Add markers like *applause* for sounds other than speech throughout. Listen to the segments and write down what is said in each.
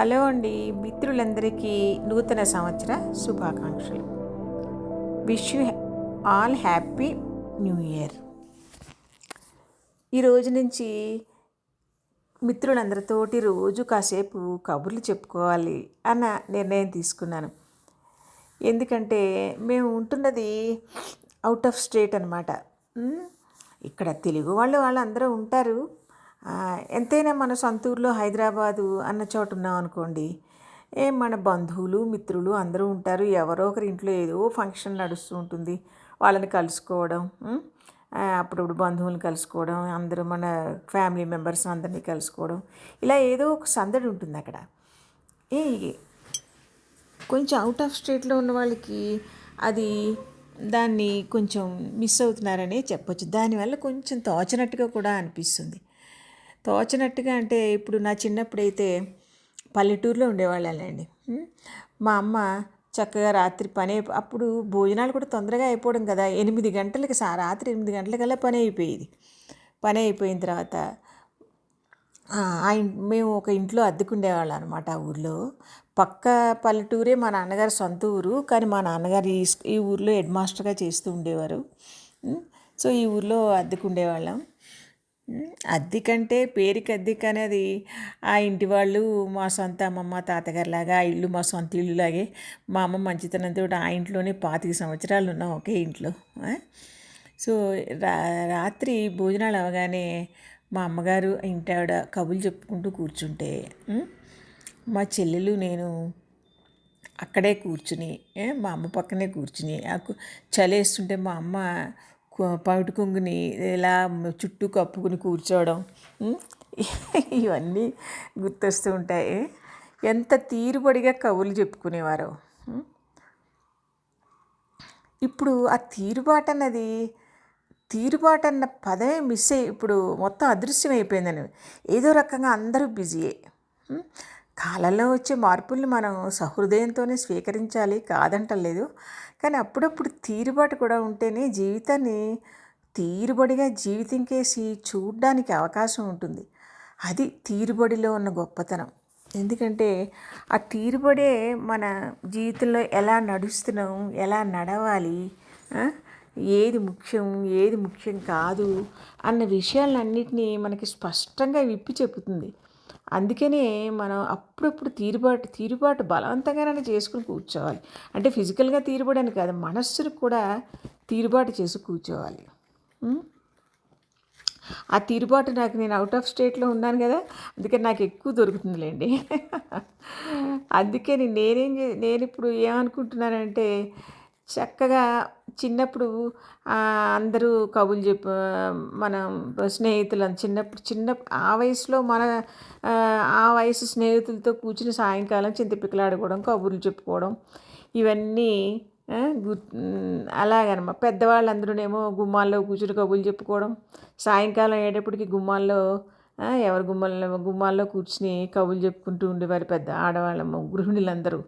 Hello అండి మిత్రులందరికీ నూతన సంవత్సర శుభాకాంక్షలు. Wish you all happy new year ఈ రోజు నుంచి మిత్రులందరితోటి రోజు కాసేపు కబుర్లు చెప్పుకోవాలి అన్న నిర్ణయం తీసుకున్నాను. ఎందుకంటే మేము ఉంటున్నది అవుట్ ఆఫ్ స్టేట్ అనమాట ఇక్కడ తెలుగు వాళ్ళు వాళ్ళందరూ ఉంటారు. ఎంతైనా మన సొంత ఊర్లో హైదరాబాదు అన్న చోట ఉన్నాం అనుకోండి ఏ మన బంధువులు మిత్రులు అందరూ ఉంటారు. ఎవరో ఒకరి ఇంట్లో ఏదో ఫంక్షన్ నడుస్తూ ఉంటుంది. వాళ్ళని కలుసుకోవడం అప్పుడప్పుడు బంధువులను కలుసుకోవడం అందరూ మన ఫ్యామిలీ మెంబర్స్ అందరినీ కలుసుకోవడం. ఇలా ఏదో ఒక సందడి ఉంటుంది అక్కడ. ఏ కొంచెం అవుట్ ఆఫ్ స్టేట్లో ఉన్న వాళ్ళకి అది దాన్ని కొంచెం మిస్ అవుతున్నారనే చెప్పొచ్చు. దానివల్ల కొంచెం తోచినట్టుగా కూడా అనిపిస్తుంది. తోచినట్టుగా అంటే ఇప్పుడు నా చిన్నప్పుడైతే పల్లెటూరులో ఉండేవాళ్ళండి. మా అమ్మ చక్కగా రాత్రి పని అప్పుడు భోజనాలు కూడా తొందరగా అయిపోవడం కదా. ఎనిమిది గంటలకి సా రాత్రి ఎనిమిది గంటలకల్లా పని అయిపోయేది. పని అయిపోయిన తర్వాత మేము ఒక ఇంట్లో అద్దెకుండేవాళ్ళం అనమాట ఆ ఊర్లో. పక్క పల్లెటూరే మా నాన్నగారి సొంత ఊరు కానీ మా నాన్నగారు ఈ ఈ ఊర్లో హెడ్ మాస్టర్గా చేస్తూ ఉండేవారు. సో ఈ ఊర్లో అద్దెకుండేవాళ్ళం. అద్దెకంటే పేరుకి అద్దెకి అనేది ఆ ఇంటి వాళ్ళు మా సొంత అమ్మమ్మ తాతగారిలాగా ఆ ఇల్లు మా సొంత ఇల్లులాగే మా అమ్మ మంచితనంతో ఆ ఇంట్లోనే పాతిక సంవత్సరాలు ఉన్నాం ఒకే ఇంట్లో సో రా రాత్రి భోజనాలు అవగానే మా అమ్మగారు ఇంటావిడ కబులు చెప్పుకుంటూ కూర్చుంటే మా చెల్లెలు నేను అక్కడే కూర్చుని మా అమ్మ పక్కనే కూర్చుని చలేస్తుంటే మా అమ్మ పవిటి కొంగుని ఇలా చుట్టూ కప్పుకుని కూర్చోవడం ఇవన్నీ గుర్తొస్తూ ఉంటాయి. ఎంత తీరుబడిగా కవులు చెప్పుకునేవారు ఇప్పుడు ఆ తీరుబాటు అన్నది తీరుబాటు అన్న పదమే మిస్ అయ్యి ఇప్పుడు మొత్తం అదృశ్యం అయిపోయిందని ఏదో రకంగా అందరూ బిజీయే కాలంలో వచ్చే మార్పుల్ని మనం సహృదయంతోనే స్వీకరించాలి కాదంటలేదు. కానీ అప్పుడప్పుడు తీరుబాటు కూడా ఉంటేనే జీవితాన్ని తీరుబడిగా జీవితం కేసి అవకాశం ఉంటుంది. అది తీరుబడిలో ఉన్న గొప్పతనం. ఎందుకంటే ఆ తీరుబడే మన జీవితంలో ఎలా నడుస్తున్నాం ఎలా నడవాలి ఏది ముఖ్యం ఏది ముఖ్యం కాదు అన్న విషయాలన్నింటినీ మనకి స్పష్టంగా విప్పి చెబుతుంది. అందుకనే మనం అప్పుడప్పుడు తీరుబాటు తీరుబాటు బలవంతంగానే చేసుకుని కూర్చోవాలి. అంటే ఫిజికల్గా తీరుబడని కాదు మనస్సును కూడా తీరుబాటు చేసి కూర్చోవాలి. ఆ తీరుబాటు నాకు నేను అవుట్ ఆఫ్ స్టేట్లో ఉన్నాను కదా అందుకని నాకు ఎక్కువ దొరుకుతుందిలేండి. *laughs* అందుకని నేనేం నేను ఇప్పుడు ఏమనుకుంటున్నానంటే చక్కగా చిన్నప్పుడు అందరూ కబుర్లు చెప్ప మనం స్నేహితులు చిన్నప్పుడు చిన్న ఆ వయసులో మన ఆ, వయసు స్నేహితులతో కూర్చుని సాయంకాలం చింతపిక్కలాడుకోవడం కబుర్లు చెప్పుకోవడం ఇవన్నీ గు అలాగనమాట. పెద్దవాళ్ళందరూనేమో గుమ్మాల్లో కూర్చుని కబుర్లు చెప్పుకోవడం సాయంకాలం అయ్యేటప్పటికి గుమ్మాల్లో ఎవరి గుమ్మాల్లో గుమ్మాల్లో కూర్చుని కబుర్లు చెప్పుకుంటూ ఉండేవారు పెద్ద ఆడవాళ్ళము గృహిణులందరూ.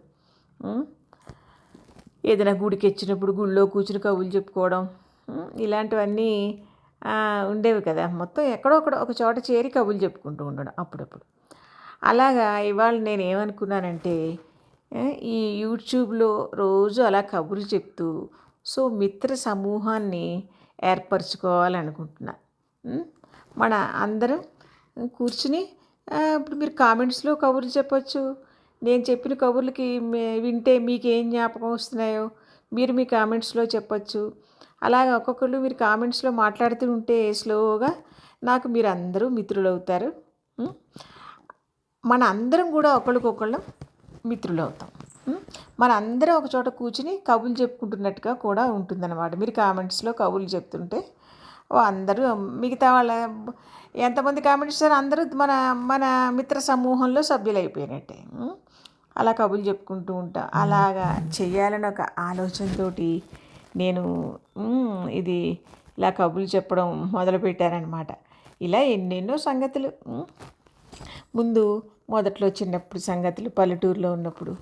ఏదైనా గుడికి వచ్చినప్పుడు గుళ్ళో కూర్చుని కవులు చెప్పుకోవడం ఇలాంటివన్నీ ఉండేవి కదా. మొత్తం ఎక్కడో ఒకడ ఒక చోట చేరి కబులు చెప్పుకుంటూ ఉండడం అప్పుడప్పుడు. అలాగా ఇవాళ నేను ఏమనుకున్నానంటే ఈ యూట్యూబ్లో రోజు అలా కబుర్లు చెప్తూ సో మిత్ర సమూహాన్ని ఏర్పరచుకోవాలనుకుంటున్నా. మన అందరం కూర్చుని ఇప్పుడు మీరు కామెంట్స్లో కబుర్లు చెప్పచ్చు నేను చెప్పిన కబుర్లకి వింటే మీకు ఏం జ్ఞాపకం వస్తున్నాయో మీరు మీ కామెంట్స్లో చెప్పచ్చు. అలాగే ఒక్కొక్కళ్ళు మీరు కామెంట్స్లో మాట్లాడుతూ ఉంటే స్లోగా నాకు మీరు అందరూ మిత్రులు అవుతారు మన అందరం కూడా ఒకళ్ళకొకళ్ళం మిత్రులు అవుతాం మన అందరం ఒక చోట కూర్చుని కబులు చెప్పుకుంటున్నట్టుగా కూడా ఉంటుందన్నమాట. మీరు కామెంట్స్లో కబులు చెప్తుంటే అందరూ మిగతా వాళ్ళ ఎంతమంది కామెంట్స్ అందరూ మన మన మిత్ర సమూహంలో సభ్యులైపోయినట్టే. అలా కబుర్లు చెప్పుకుంటూ ఉంటాం. అలాగా చెయ్యాలని ఒక ఆలోచనతోటి నేను ఇది ఇలా కబుర్లు చెప్పడం మొదలుపెట్టారనమాట ఇలా ఎన్నెన్నో సంగతులు ముందు మొదట్లో చిన్నప్పుడు సంగతులు పల్లెటూరులో ఉన్నప్పుడు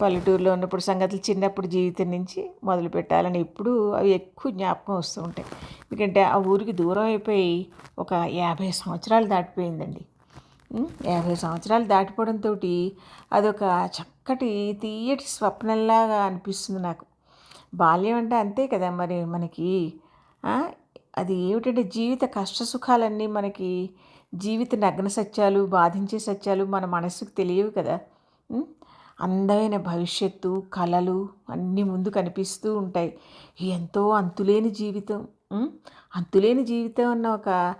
పల్లెటూరులో ఉన్నప్పుడు సంగతులు చిన్నప్పుడు జీవితం నుంచి మొదలు పెట్టాలని ఎప్పుడు అవి ఎక్కువ జ్ఞాపకం వస్తూ ఉంటాయి. ఎందుకంటే ఆ ఊరికి దూరం అయిపోయి ఒక యాభై సంవత్సరాలు దాటిపోయిందండి. యాభై సంవత్సరాలు దాటిపోవడంతో అదొక చక్కటి తీయటి స్వప్నంలాగా అనిపిస్తుంది నాకు. బాల్యం అంటే అంతే కదా మరి మనకి అది ఏమిటంటే జీవిత కష్ట సుఖాలన్నీ మనకి జీవిత నగ్న సత్యాలు బాధించే సత్యాలు మన మనసుకు తెలియవు కదా. అందమైన భవిష్యత్తు కళలు అన్నీ ముందు కనిపిస్తూ ఉంటాయి. ఎంతో అంతులేని జీవితం. అంతులేని జీవితం అన్న ఒక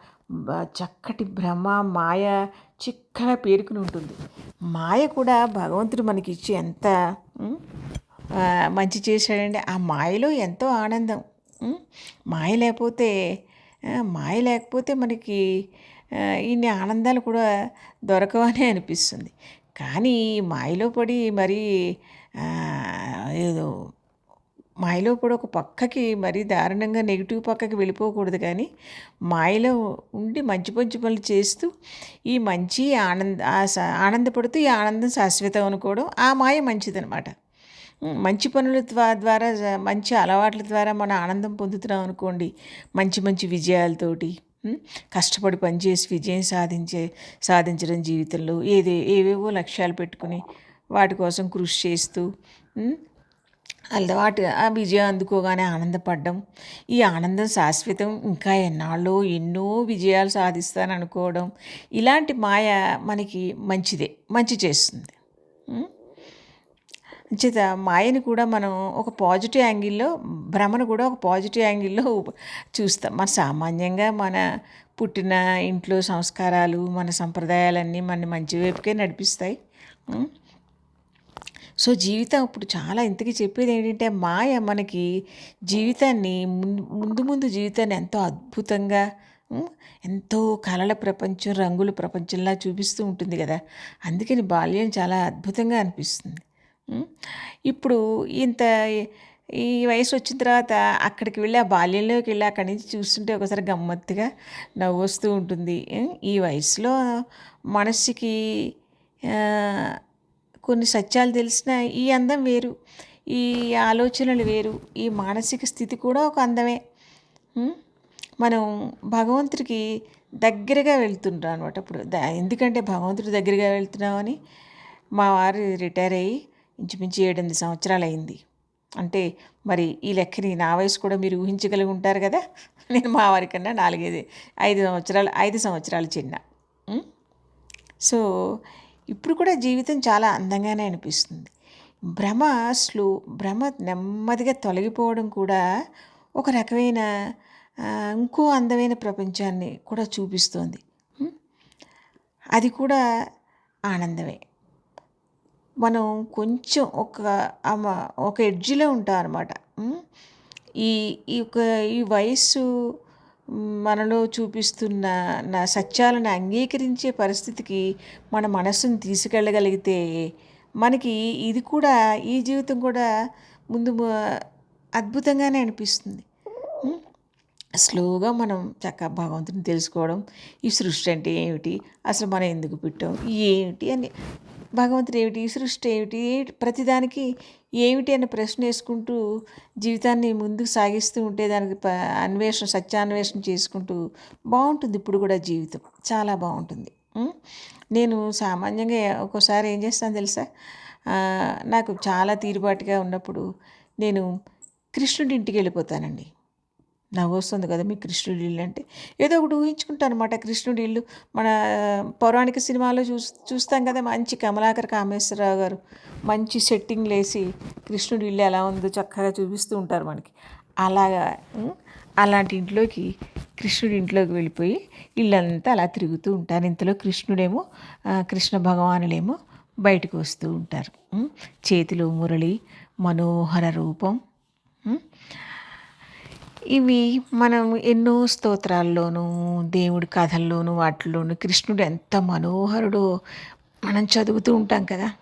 చక్కటి భ్రమ మాయ చిక్కగా పేరుకుని ఉంటుంది. మాయ కూడా భగవంతుడు మనకి ఇచ్చి ఎంత మంచి చేశాడండి ఆ మాయలో ఎంతో ఆనందం. మాయ లేకపోతే మాయ లేకపోతే మనకి ఇన్ని ఆనందాలు కూడా దొరకవనే అనిపిస్తుంది. కానీ మాయలో పడి మరీ ఏదో మాయలో కూడా ఒక పక్కకి మరీ దారుణంగా నెగిటివ్ పక్కకి వెళ్ళిపోకూడదు కానీ మాయలో ఉండి మంచి మంచి పనులు చేస్తూ ఈ మంచి ఆనంద ఆ ఆనందపడుతూ ఈ ఆనందం శాశ్వతం అనుకోవడం ఆ మాయ మంచిదనమాట. మంచి పనుల ద్వారా మంచి అలవాట్ల ద్వారా మన ఆనందం పొందుతున్నాం అనుకోండి మంచి మంచి విజయాలతోటి కష్టపడి పనిచేసి విజయం సాధించే సాధించడం జీవితంలో ఏదే ఏవేవో లక్ష్యాలు పెట్టుకుని వాటి కోసం కృషి చేస్తూ అలవాటు ఆ విజయం అందుకోగానే ఆనందపడడం. ఈ ఆనందం శాశ్వతం. ఇంకా ఎన్నాళ్ళో ఎన్నో విజయాలు సాధిస్తాను అనుకోవడం. ఇలాంటి మాయ మనకి మంచిదే. మంచి చేస్తుంది. చేత మాయని కూడా మనం ఒక పాజిటివ్ యాంగిల్లో భ్రమను కూడా ఒక పాజిటివ్ యాంగిల్లో చూస్తాం. మన సామాన్యంగా మన పుట్టిన ఇంట్లో సంస్కారాలు మన సంప్రదాయాలన్నీ మన మంచి వైపుకే నడిపిస్తాయి. సో జీవితం ఇప్పుడు చాలా ఇంతకీ చెప్పేది ఏంటంటే మాయ మనకి జీవితాన్ని ముందు ముందు ముందు జీవితాన్ని ఎంతో అద్భుతంగా ఎంతో కళల ప్రపంచం రంగుల ప్రపంచంలా చూపిస్తూ ఉంటుంది కదా. అందుకని బాల్యం చాలా అద్భుతంగా అనిపిస్తుంది. ఇప్పుడు ఇంత ఈ వయసు వచ్చిన తర్వాత అక్కడికి వెళ్ళి ఆ బాల్యంలోకి వెళ్ళి అక్కడి నుంచి చూస్తుంటే ఒకసారి గమ్మత్తుగా నవ్వు వస్తూ ఉంటుంది ఈ వయసులో మనసుకి కొన్ని సత్యాలు తెలిసిన ఈ అందం వేరు ఈ ఆలోచనలు వేరు ఈ మానసిక స్థితి కూడా ఒక అందమే. మనం భగవంతుడికి దగ్గరగా వెళ్తుంటాం అనమాట ఇప్పుడు ఎందుకంటే భగవంతుడి దగ్గరగా వెళ్తున్నామని మా వారు రిటైర్ అయ్యి ఇంచుమించు ఏడెనిమిది సంవత్సరాలు అయింది. అంటే మరి ఈ లెక్కని నా వయసు కూడా మీరు ఊహించగలిగి ఉంటారు కదా? నేను మా వారికన్నా నాలుగైదు ఐదు సంవత్సరాలు ఐదు సంవత్సరాలు చిన్న. సో ఇప్పుడు కూడా జీవితం చాలా అందంగానే అనిపిస్తుంది. భ్రమ స్లో భ్రమ నెమ్మదిగా తొలగిపోవడం కూడా ఒక రకమైన ఇంకో అందమైన ప్రపంచాన్ని కూడా చూపిస్తోంది. అది కూడా ఆనందమే. మనం కొంచెం ఒక ఒక ఎడ్జ్లో ఉంటాం అనమాట ఈ ఈ ఒక ఈ వయస్సు మనలో చూపిస్తున్న నా సత్యాలను అంగీకరించే పరిస్థితికి మన మనస్సును తీసుకెళ్ళగలిగితే మనకి ఇది కూడా ఈ జీవితం కూడా ముందు అద్భుతంగానే అనిపిస్తుంది. స్లోగా మనం చక్కగా భగవంతుని తెలుసుకోవడం ఈ సృష్టి అంటే ఏమిటి అసలు మనం ఎందుకు పుట్టాం ఏమిటి అని భగవంతుడు ఏమిటి? సృష్టి ఏమిటి? ప్రతిదానికి ఏమిటి అనే ప్రశ్న వేసుకుంటూ జీవితాన్ని ముందుకు సాగిస్తూ ఉంటే దానికి ప అన్వేషణ సత్యాన్వేషణ చేసుకుంటూ బాగుంటుంది ఇప్పుడు కూడా జీవితం. చాలా బాగుంటుంది. నేను సామాన్యంగా ఒక్కోసారి ఏం చేస్తాను తెలుసా? నాకు చాలా తీరుబాటుగా ఉన్నప్పుడు నేను కృష్ణుడి ఇంటికి వెళ్ళిపోతానండి. నవ్వు వస్తుంది కదా మీ కృష్ణుడి ఇల్లు అంటే. ఏదో ఒకటి ఊహించుకుంటాను అనమాట కృష్ణుడి ఇల్లు మన పౌరాణిక సినిమాలో చూ చూస్తాం కదా మంచి కమలాకర్ కామేశ్వరరావు గారు. మంచి సెట్టింగ్లు వేసి కృష్ణుడి ఇల్లు ఎలా ఉందో చక్కగా చూపిస్తూ ఉంటారు మనకి. అలాగా అలాంటి ఇంట్లోకి కృష్ణుడి ఇంట్లోకి వెళ్ళిపోయి ఇల్లంతా అలా తిరుగుతూ ఉంటారు. ఇంతలో కృష్ణుడేమో కృష్ణ భగవానులేమో బయటకు వస్తూ ఉంటారు. చేతిలో మురళి మనోహర రూపం ఇవి మనం ఎన్నో స్తోత్రాల్లోనూ దేవుడి కథల్లోనూ వాటిల్లోనూ కృష్ణుడు ఎంత మనోహరుడో మనం చదువుతూ ఉంటాం కదా.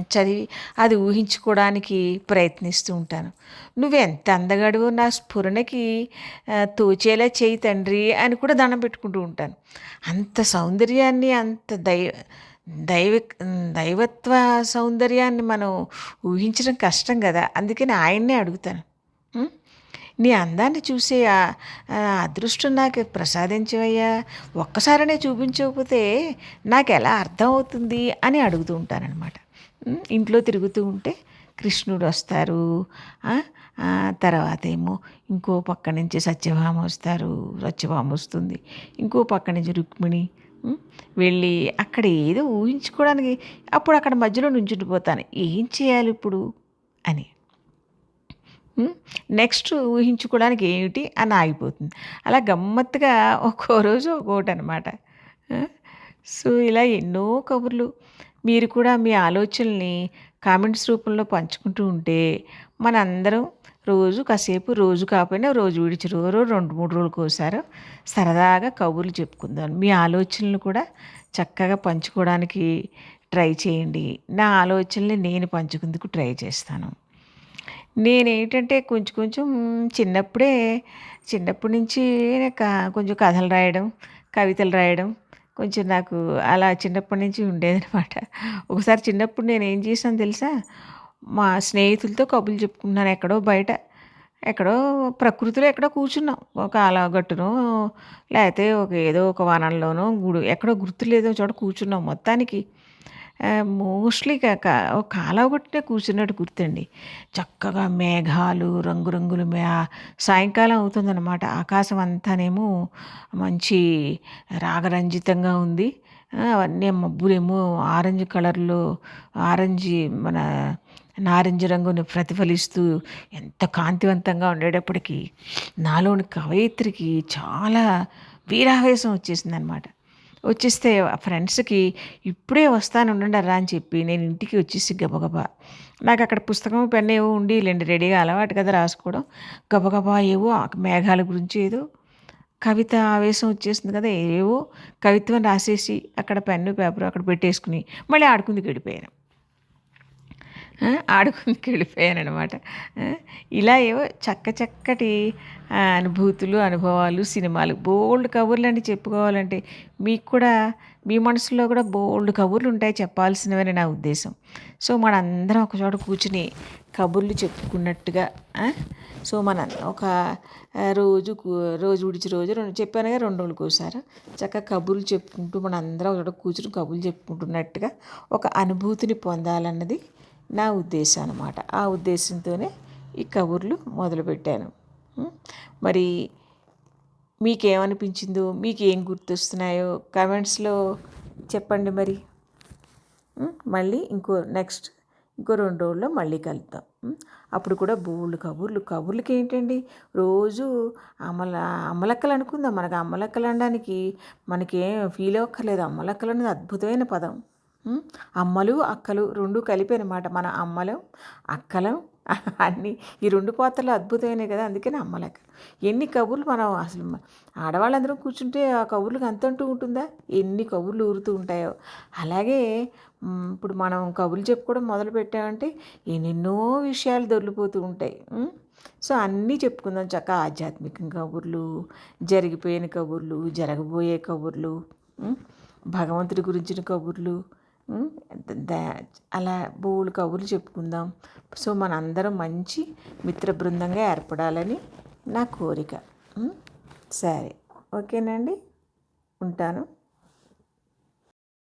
చదివి అది ఊహించుకోవడానికి ప్రయత్నిస్తూ ఉంటాను. నువ్వెంత అందగాడు నా స్ఫురణకి తోచేలా చేయి తండ్రి అని కూడా దండం పెట్టుకుంటూ ఉంటాను. అంత సౌందర్యాన్ని అంత దైవ దైవ దైవత్వ సౌందర్యాన్ని మనం ఊహించడం కష్టం కదా. అందుకని ఆయన్నే అడుగుతాను. నీ అందాన్ని చూసే అదృష్టం నాకు ప్రసాదించవయ్యా. ఒక్కసారనే చూపించకపోతే నాకు ఎలా అర్థం అవుతుంది అని అడుగుతూ ఉంటానన్నమాట. ఇంట్లో తిరుగుతూ ఉంటే కృష్ణుడు వస్తారు. తర్వాత ఏమో ఇంకో పక్క నుంచి సత్యభామ వస్తారు. సత్యభామ వస్తుంది. ఇంకో పక్క నుంచి రుక్మిణి వెళ్ళి అక్కడ ఏదో ఊహించుకోవడానికి అప్పుడు అక్కడ మధ్యలో నుంచుండిపోతాను. ఏం చేయాలి ఇప్పుడు అని. నెక్స్ట్ ఊహించుకోవడానికి ఏమిటి అని ఆగిపోతుంది. అలా గమ్మత్తుగా ఒక్కో రోజు ఒక్కోటి అనమాట సో ఇలా ఎన్నో కబుర్లు. మీరు కూడా మీ ఆలోచనల్ని కామెంట్స్ రూపంలో పంచుకుంటూ ఉంటే మనందరం రోజు కాసేపు రోజు కాకపోయినా రోజు విడిచి రోజు రెండు మూడు రోజులకు ఒకసారి సరదాగా కబుర్లు చెప్పుకుందాం. మీ ఆలోచనలు కూడా చక్కగా పంచుకోవడానికి ట్రై చేయండి. నా ఆలోచనల్ని నేను పంచుకుందుకు ట్రై చేస్తాను. నేనేంటంటే కొంచెం కొంచెం చిన్నప్పుడే చిన్నప్పటి నుంచి కొంచెం కథలు రాయడం కవితలు రాయడం కొంచెం నాకు అలా చిన్నప్పటి నుంచి ఉండేదనమాట ఒకసారి చిన్నప్పుడు నేను ఏం చేశాను తెలుసా? మా స్నేహితులతో కబుర్లు చెప్పుకున్నాను ఎక్కడో బయట ఎక్కడో ప్రకృతిలో ఎక్కడో కూర్చున్నాం. ఒక అలగట్టునో లేకపోతే ఒక ఏదో ఒక వనంలోనో గుడి ఎక్కడో గుర్తులేదో చోట కూర్చున్నాం మొత్తానికి. మోస్ట్లీ కాలువ కొట్టినే కూర్చున్నట్టు గుర్తండి. చక్కగా మేఘాలు రంగురంగులు మే సాయంకాలం అవుతుందన్నమాట. ఆకాశం అంతానేమో మంచి రాగరంజితంగా ఉంది. అవన్నీ మబ్బులేమో ఆరెంజ్ కలర్లో ఆరెంజ్ మన నారింజ రంగుని ప్రతిఫలిస్తూ ఎంత కాంతివంతంగా ఉండేటప్పటికీ నాలోని కవయిత్రికి చాలా వీరావేశం వచ్చేసిందనమాట వచ్చేస్తే ఆ ఫ్రెండ్స్కి ఇప్పుడే వస్తాను ఉండరా అని చెప్పి నేను ఇంటికి వచ్చేసి గబగబా నాకు అక్కడ పుస్తకం పెన్ ఏవో ఉండి లేండి రెడీగా అలవాటు కదా రాసుకోవడం. గబగబా ఏవో మేఘాల గురించి ఏదో కవిత ఆవేశం వచ్చేసింది కదా ఏవో కవిత్వం రాసేసి అక్కడ పెన్ను పేపర్ అక్కడ పెట్టేసుకుని మళ్ళీ ఆడుకుందుకు వెళ్ళిపోయాను. ఆడుకుందుకు వెళ్ళిపోయాను అనమాట ఇలా ఏవో చక్క చక్కటి అనుభూతులు అనుభవాలు సినిమాలు బోల్డ్ కబుర్లు అని చెప్పుకోవాలంటే. మీకు కూడా మీ మనసులో కూడా బోల్డ్ కబుర్లు ఉంటాయి చెప్పాల్సినవని నా ఉద్దేశం. సో మనందరం ఒకచోట కూర్చుని కబుర్లు చెప్పుకున్నట్టుగా సో మన ఒక రోజు కూ- రోజు విడిచి రోజు రెండు చెప్పానుగా రెండు రోజులకు ఒకసారి. చక్కగా కబుర్లు చెప్పుకుంటూ మన అందరం ఒక కూర్చుని కబుర్లు చెప్పుకుంటున్నట్టుగా ఒక అనుభూతిని పొందాలన్నది నా ఉద్దేశం అనమాట ఆ ఉద్దేశంతోనే ఈ కబుర్లు మొదలుపెట్టాను. మరి మీకేమనిపించిందో మీకు ఏం గుర్తొస్తున్నాయో కామెంట్స్లో చెప్పండి మరి. మళ్ళీ ఇంకో నెక్స్ట్ ఇంకో రెండు రోజుల్లో మళ్ళీ కలుద్దాం. అప్పుడు కూడా బోల్డ్ కబుర్లు. కబుర్లకి ఏంటండి? రోజు అమల అమ్మలక్కలు అనుకుందాం. మనకు అమలక్కలు అనడానికి మనకేం ఫీల్ అవ్వక్కర్లేదు. అమ్మలక్కలు అనేది అద్భుతమైన పదం. అమ్మలు అక్కలు రెండు కలిపి అనమాట మన అమ్మలం అక్కలం *laughs* అన్నీ ఈ రెండు పాత్రలు అద్భుతమైనవి కదా అందుకని అమ్మలక్క. ఎన్ని కబుర్లు మనం అసలు ఆడవాళ్ళందరం కూర్చుంటే ఆ కబుర్లకు అంత అంటూ ఉంటుందా? ఎన్ని కబుర్లు ఊరుతూ ఉంటాయో. అలాగే ఇప్పుడు మనం కబుర్లు చెప్పుకోవడం మొదలు పెట్టామంటే ఎన్నెన్నో విషయాలు దొరికిపోతూ ఉంటాయి. సో అన్నీ చెప్పుకుందాం చక్క ఆధ్యాత్మిక కబుర్లు జరిగిపోయిన కబుర్లు జరగబోయే కబుర్లు భగవంతుడి గురించిన కబుర్లు అలా బోలు కబుర్లు చెప్పుకుందాం. సో మనందరం మంచి మిత్ర బృందంగా ఏర్పడాలని నా కోరిక. సరే. ఓకేనండి? ఉంటాను.